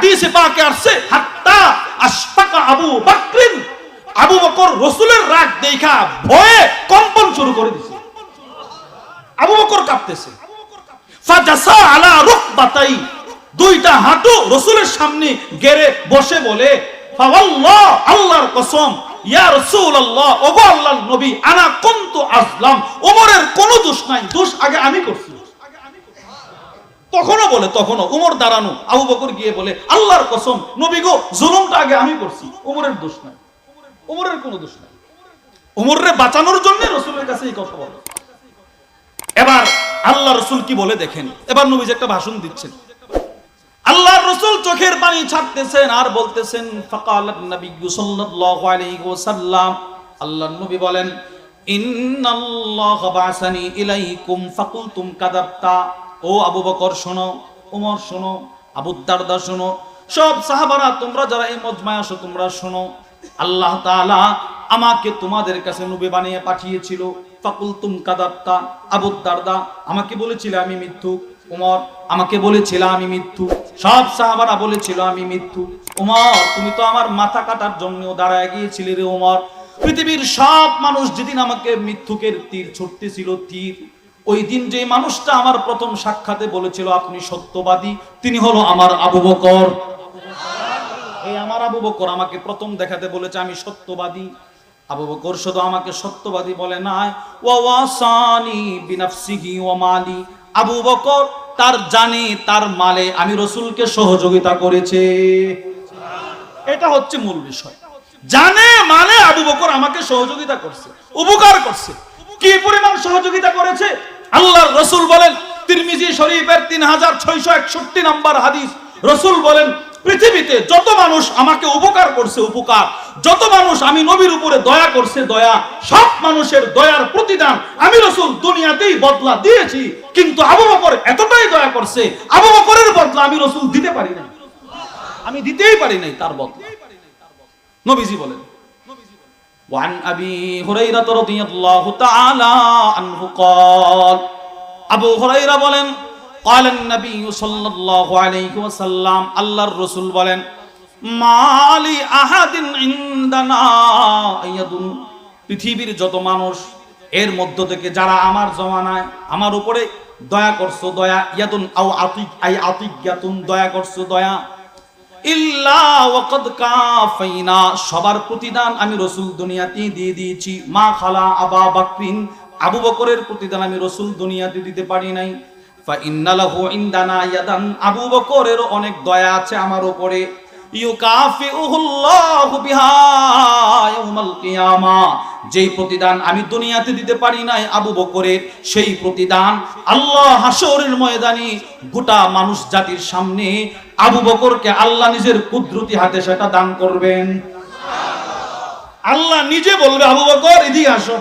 হাদিসে পাকে আসছে, হাত্তা আশফাকা আবু বকরিন। আবু বকর রসুলের রাগ দেখা ভয়ে কম্পন শুরু করে দিছে। আবু বকর কাঁপতেছে। ফাজাসা আলা রুকবাতাই। দুইটা হাঁটু রসুলের সামনে গেড়ে বসে বলে, ফাওয়াল্লাহ, আল্লাহর কসম, ইয়া রাসূলুল্লাহ, ওগো আল্লাহর নবী, আনা কুনতু আসলাম ওমরের কোনো দোষ নাই, দোষ আগে আমি করছি। তখনও বলে, তখনও। উমর দাঁড়ানো, আবু বকর গিয়ে বলে, আল্লাহর কসম, নবী গো, জুলুমটা আগে আমি করছি। উমরের দোষ নাই। উমরের কোনো দোষ নাই। উমররে বাঁচানোর জন্য রসুলের কাছে এই কথা বলে। এবার আল্লাহ রসুল কি বলে দেখেন? এবার নবীজ একটা ভাষণ দিচ্ছেন। আল্লাহ রসুল চোখের পানি ছাড়তেছেন আর বলতেছেন ফাকালাত নবী সাল্লাল্লাহু আলাইহি ওয়াসাল্লাম। আল্লাহর নবী বলেন, ইন্নাল্লাহ বাসানি ইলাইকুম ফাকুলতুম কাদাবতা। ও আবু বকর শোনো ওমর শোনো, আবু দারদা শোনো, সব সাহাবারা তোমরা যারা এই মজমায় আসো, তোমরা শোনো। আল্লাহ তাআলা আমাকে তোমাদের কাছে নবী বানিয়ে পাঠিয়েছিল। ফাকুলতুম কাদাবতা, আবু দারদা আমাকে বলেছিল, আমি মৃত্যু। উমর আমাকে বলেছিল, আমি মৃত্যু। সব সাহাবারা বলেছিল, আমি মৃত্যু। উমর, তুমি তো আমার মাথা কাটার জন্য দাঁড়ায় গিয়েছিলে রে উমর। পৃথিবীর সব মানুষ যেদিন আমাকে মৃত্যুকের তীর ছুটতেছিল, তীর ওই দিন যে মানুষটা আমার প্রথম সাক্ষাতে বলেছিল, আপনি সত্যবাদী তিনি হলো আমার আবু বকর। এই আমার আবু বকর আমাকে প্রথম দেখাতে বলেছে, আমি সত্যবাদী। আবু বকর শুধু আমাকে সত্যবাদী বলে নাই ওয়াসানি বিনাফসিহি ওয়া মালি। আবু বকর তার জানে, তার মালে আমি রসুলকে সহযোগিতা করেছে। এটা হচ্ছে মূল বিষয়। জানে মালে আবু বকর আমাকে সহযোগিতা করছে, উপকার করছে। কি পরিমাণ সহযোগিতা করেছে? আল্লাহর রসুল বলেন, তিরমিজি শরীফের তিন হাজার ছয়শো একষট্টি নম্বর হাদিস। রসুল বলেন, পৃথিবীতে যত মানুষ আমাকে উপকার করছে, উপকার, যত মানুষ আমি নবীর উপরে দয়া করছে, দয়া, সব মানুষের দয়ার প্রতিদান আমি রসুল দুনিয়াতেই বদলা দিয়েছি, কিন্তু আবু বকর এতটাই দয়া করছে, আবু বকরের বদলা আমি রসুল দিতে পারি না আমি দিতেই পারি নাই তার বদলা। নবীজি বলেন وعن أبي هريرة رضي الله تعالى عنه قال أبو هريرة বলেন قال النبي صلى الله عليه وسلم الله الرسول বলেন মালি আহাদিন ইনদানা ইয়াদুন পৃথিবীর যত মানুষ এর মধ্য থেকে যারা আমার জমানায় আমার উপরে দয়া করছো দয়া ইয়াদুন আও আতিক আই আতিজ্ঞাতুন দয়া করছো দয়া ইল্লা ওয়াকাদ কাফাইনা সবার প্রতিদান আমি রসুল দুনিয়াতে দিয়ে দিয়েছি। মা খালা আবা বাকরিন, আবু বকরের প্রতিদান আমি রসুল দুনিয়াতে দিতে পারি নাই। ইয়াদান, আবু বকরেরও অনেক দয়া আছে আমার উপরে। যেই প্রতিদান আমি দুনিয়াতে দিতে পারি নাই আবু বকরের, সেই প্রতিদান আল্লাহ হাসরের ময়দানে গোটা মানুষ জাতির সামনে আবু বকরকে আল্লাহ নিজের কুদরতি হাতে সেটা দান করবেন। আল্লাহ নিজে বলবে, আবু বকর, এদিকে আসো।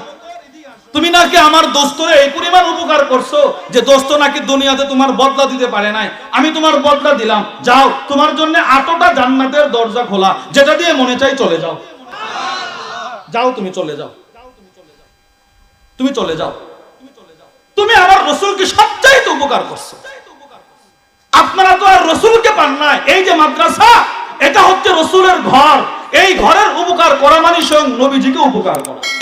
তুমি নাকি আমার দোস্তরে এই পরিমাণ উপকার করছ যে দোস্ত নাকি দুনিয়াতে তোমার বদলা দিতে পারে নাই? আমি তোমার বদলা দিলাম। যাও, তোমার জন্য আটটা জান্নাতের দরজা খোলা। যেটা দিয়ে মনে চাই চলে যাও। যাও, তুমি চলে যাও। তুমি চলে যাও। তুমি আমার রসুলকে সবচাইতে উপকার করছ। আপনারা তো আর রসুলকে পান না। এই যে মাদ্রাসা, এটা হচ্ছে রসুলের ঘর। এই ঘরের উপকার করা মানে স্বয়ং নবীজিকে উপকার করা।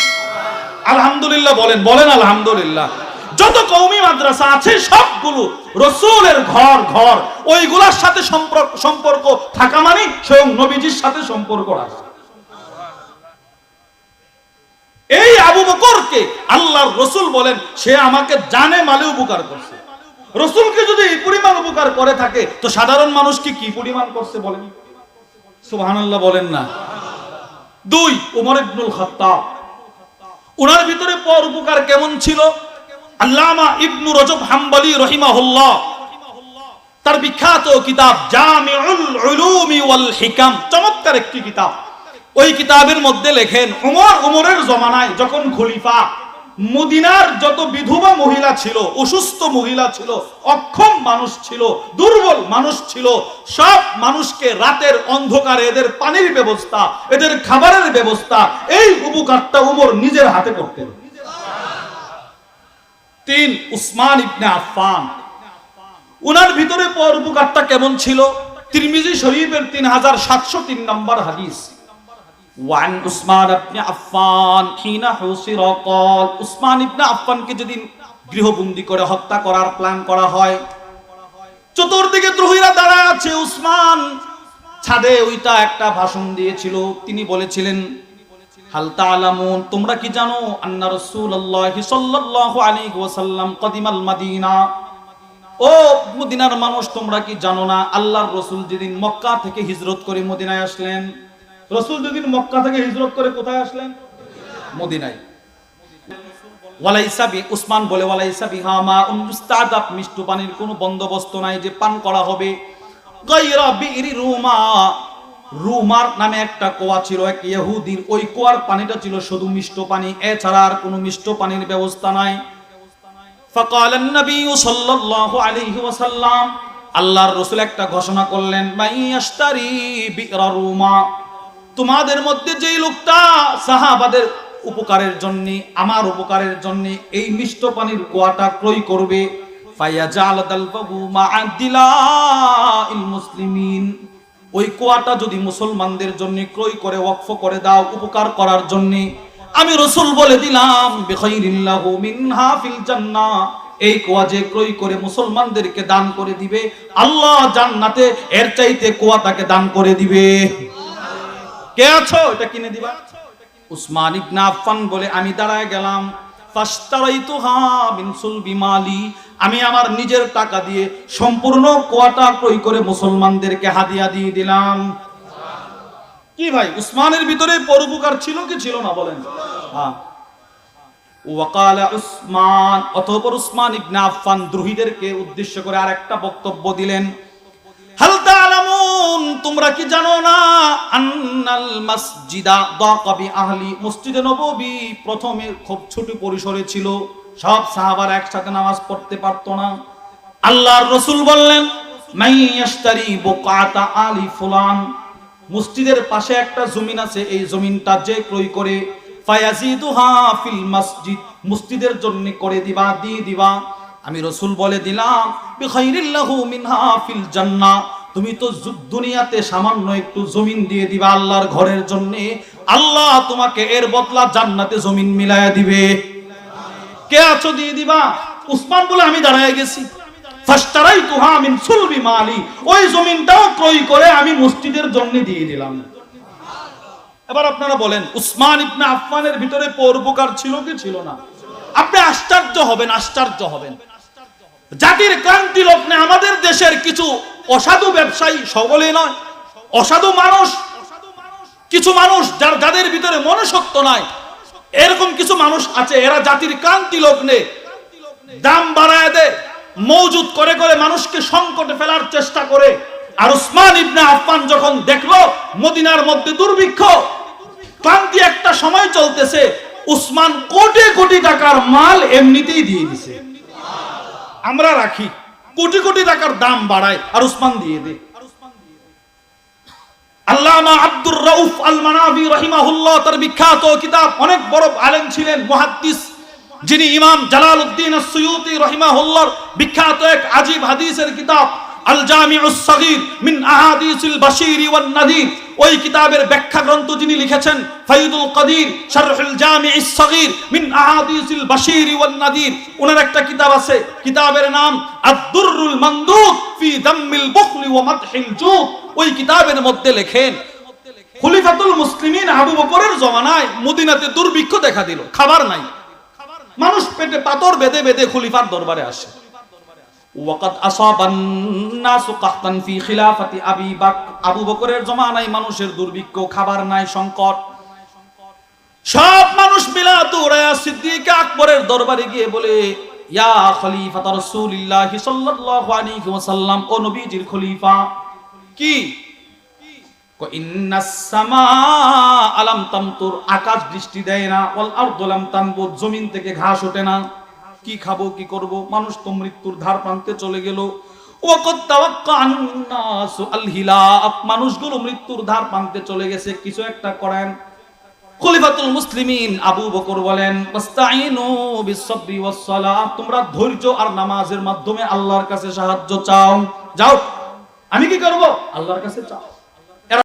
আলহামদুলিল্লাহ বলেন বলেন আলহামদুলিল্লাহ। যত কৌমি মাদ্রাসা আছে, সবগুলো রসুলের ঘর ঘর। ওইগুলার সাথে সম্পর্ক থাকা মানে স্বয়ং নবীজির সাথে সম্পর্ক রাখা এই আবু বকরকে আল্লাহর রসুল বলেন, সে আমাকে জানে মালে উপকার করছে। রসুলকে যদি এই পরিমাণ উপকার করে থাকে, তো সাধারণ মানুষকে কি পরিমাণ করছে বলেন? সুবহানাল্লাহ বলেন না। দুই, উমর ইবনুল খাত্তাব। উনার ভিতরে পর উপকার কেমন ছিল? আল্লামা ইবনু রজব হাম্বলি রহিমাহুল্লাহ। তার বিখ্যাত কিতাব জামিউল উলুমি ওয়াল হিকাম, চমৎকার একটি কিতাব। ওই কিতাবের মধ্যে লেখেন, উমর উমরের জমানায় যখন খলিফা মদিনার যত বিধবা মহিলা ছিল, অসুস্থ মহিলা ছিল, অক্ষম মানুষ ছিল, দুর্বল মানুষ ছিল, সব মানুষকে রাতের অন্ধকারে এদের পানির ব্যবস্থা, এদের খাবারের ব্যবস্থা, এই উপকারটা উমর নিজের হাতে করতেন। তিন, উসমান ইবনে আফফান। উনার ভিতরে পর উপকারটা কেমন ছিল? তিরমিজি শরীফের তিন হাজার সাতশো তিন নম্বর হাদিস। ওয়ান উসমান আপনি আফফান হিনা হুসির কল উসমান ইবনে আফফানকে যদি গৃহবন্দী করে হত্যা করার প্ল্যান করা হয়, চতুর্দিকে দ্রোহীরা দাঁড়ায় আছে। উসমান ছাদে ওইটা একটা ভাষণ দিয়েছিল। তিনি বলেছিলেন হালতা আলামুন তোমরা কি জানো আন্না রাসূলুল্লাহ সাল্লাল্লাহু আলাইহি ওয়াসাল্লাম কদিমাল মদিনা? ও মদিনার মানুষ, তোমরা কি জানো না আল্লাহর রসুল যেদিন মক্কা থেকে হিজরত করে মদিনায় আসলেন? রসুল যেদিন মক্কা থেকে হিজরত করে কোথায় আসলেন মদিনায় ওয়ালাইসা বি উসমান বলে ওয়ালাইসা বিহা মা উনস্তাদাব মিষ্টু পানির কোনো বন্দোবস্ত নাই যে পান করা হবে গায়রা বিইরি রুমা রুমার নামে একটা কোয়া ছিল এক ইহুদির ওই কোয়ার পানিটা ছিল শুধু মিষ্ট পানি এছাড়া আর কোনো মিষ্ট পানির ব্যবস্থা নাই فقال النبي صلى الله عليه وسلم আল্লাহর রসুল একটা ঘোষণা করলেন মাইয়াশতারি বিরা রুমা তোমাদের মধ্যে যেই লোকটা সাহাবাদের উপকারের জন্য, আমার উপকারের জন্য এই মিষ্ট পানির কুয়াটা ক্রয় করবে ওই কুয়াটা যদি মুসলমানদের জন্য ক্রয় করে, ওয়াকফ করে দাও, উপকার করার জন্য, আমি রসুল বলে দিলাম এই কুয়া যে ক্রয় করে মুসলমানদেরকে দান করে দিবে, আল্লাহ জান্নাতে এর চাইতে কুয়াটাকে দান করে দিবে। কে আছো? এটা কিনে দিবা। উসমান ইবনে আফফান বলে, আমি দাঁড়ায় গেলাম। ফাশতারাইতুহা মিন সুলবি মালি। আমি আমার নিজের টাকা দিয়ে সম্পূর্ণ কোয়াটা ক্রয় করে মুসলমানদেরকে হাদিয়া দিয়ে দিলাম। কি ভাই, উসমানের ভিতরে পরোপকার ছিল কি ছিল না বলেন? হ্যাঁ। ওয়াকালা উসমান, অতঃপর উসমান ইবনে আফফান দ্রোহীদেরকে উদ্দেশ্য করে আরেকটা বক্তব্য দিলেন। তোমরা কি জানো না? আন্নাল মাসজিদা দাকাবি আহলি মসজিদে নববী প্রথমে খুব ছোট পরিসরে ছিল। সব সাহাবার একসাথে নামাজ পড়তে পারতো না। আল্লাহর রসুল বললেন বুকাতা আলি ফুলান। মসজিদের পাশে একটা জমিন আছে, এই জমিনটা যে ক্রয় করে, ফায়াজিদুহা ফিল মসজিদ। মসজিদের জন্য করে দিবা, দিয়ে দিবা। আমি রসুল বলে দিলাম, বিখাইরিল্লাহু মিনহা ফিল জান্নাহ। তুমি তো দুনিয়াতে সামান্য একটু জমিন দিয়ে দিবা আল্লাহর ঘরের জন্য। আল্লাহ তোমাকে এর বদলা জান্নাতে জমিন মিলায়া দিবে। কে আছো দিয়ে দিবা? উসমান বলে আমি দাঁড়ায় গেছি। তুহা সুলবি মালি। ওই জমিনটাও ক্রয় করে আমি মসজিদের জন্য দিয়ে দিলাম। এবার আপনারা বলেন, উসমান ইবনে ভিতরে পরোপকার ছিল কি ছিল না? আপনি আশ্চর্য হবেন আশ্চর্য হবেন। জাতির ক্রান্তি লগ্নে আমাদের দেশের কিছু অসাধু ব্যবসায়ী সকলে নয়। অসাধু মানুষ, কিছু মানুষ যার যাদের ভিতরে মনুষ্যত্ব নাই, এরকম কিছু মানুষ আছে, এরা জাতির ক্রান্তি লগ্নে দাম বাড়ায় দেয়, মজুদ করে করে মানুষকে সংকটে ফেলার চেষ্টা করে। আর উসমান ইবনে আফফান যখন দেখল মদিনার মধ্যে দুর্ভিক্ষ, ক্লান্তি একটা সময় চলতেছে, উসমান কোটি কোটি টাকার মাল এমনিতেই দিয়ে দিছে। আমরা রাখি। কোটি কোটি টাকার দাম বাড়ায় আর উসমান দিয়ে দেয় আল্লামা আব্দুর রউফ আল মানাবি রহিমাহুল্লাহ তার বিখ্যাত কিতাব, অনেক বড় আলেম ছিলেন, মুহাদ্দিস, যিনি ইমাম জালাল উদ্দিন সৈয়দি রহিমাহুল্লাহর বিখ্যাত এক আজীব হাদিসের কিতাব আল জামিউস সগীর মিন আহাদিসিল বাশীর ওয়ান নাদির ওই কিতাবের ব্যাখ্যা গ্রন্থ যিনি লিখেছেন, ফাইদুল কাদির, শারহুল জামিউস সগীর, মিন আহাদিসিল বাশীর ওয়ান নাদির। ওনার একটা কিতাব আছে, কিতাবের নাম আদ-দুররুল মানদুদ ফি দাম্মিল বুখলি ওয়া মাদহিল জুদ। ওই কিতাবের মধ্যে লেখেন, খলিফাতুল মুসলিমিন আবু বকরের জমানায় মদিনাতে দুর্ভিক্ষ দেখা দিল, খাবার নাই। মানুষ পেটে পাথর বেঁধে বেঁধে খলিফার দরবারে আসে। ওয়াকাদ আসাবান নাসু কাহতান ফি খিলাফাতি আবি বাক, আবু বকরের জমানায় মানুষের দুর্ভিক্ষ, খাবার নাই, সংকট। সব মানুষ মিলা দৌড়ায়া সিদ্দিক আকবরের দরবারে গিয়ে বলে, ইয়া খলিফা রাসূলুল্লাহ সাল্লাল্লাহু আলাইহি ওয়াসাল্লাম, ও নবীজির খলিফা, কি? আকাশ বৃষ্টি দেয় না জমিন থেকে ঘাস ওঠে না। কি খাব, কি করব? মানুষ তো মৃত্যুর ধার প্রান্তে চলে গেল। মানুষগুলো মৃত্যুর ধার প্রান্তে চলে গেছে। কিছু একটা করেন। খলিফাতুল মুসলিমিন আবু বকর বলেন তোমরা ধৈর্য আর নামাজের মাধ্যমে আল্লাহর কাছে সাহায্য চাও। যাও। আমি কি করব? আল্লাহর কাছে চাও।